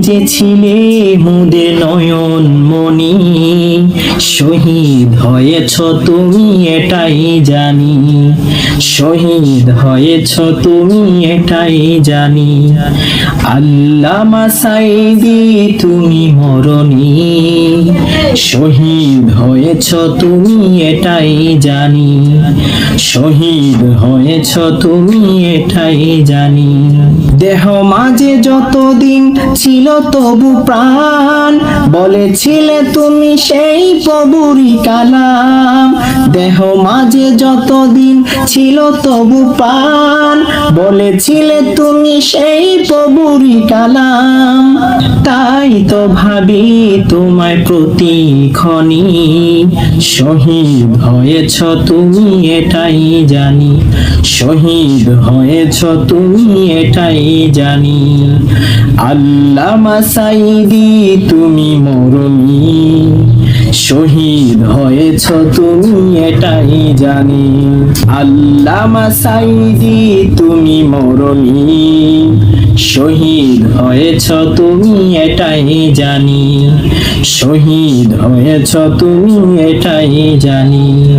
যে ছিলে মুদে নয়ন মনি শহীদ হয়েছ তুমি এটাই জানি, শহীদ হয়েছ তুমি এটাই জানি। আল্লামা সাইদি, তুমি মরণি, শহীদ হয়েছ তুমি এটাই জানি। শহীদ হয়েছ তুমি, এটাই জানি। দেহ মাঝে যতদিন ছিল তবু প্রাণ, বলেছিলে তুমি সেই প্রভুরি কালাম। দেহ মাঝে যতদিন ছিল তবু প্রাণ, বলেছিলে তুমি সেই প্রভুরি কালাম। তাই তো ভাবি তোমায় প্রতিক্ষণি, শহীদ হয়েছ তুমি, এটাই জানি। শহীদ হয়েছ তুমি এটাই জানি। আল্লামা সাইদি, তুমি মরণি। শহীদ হয়েছ তুমি এটাই জানি। আল্লামা সাইদি, তুমি মরণি। শহীদ হয়েছ তুমি এটাই জানি। শহীদ হয়েছ তুমি এটাই জানি।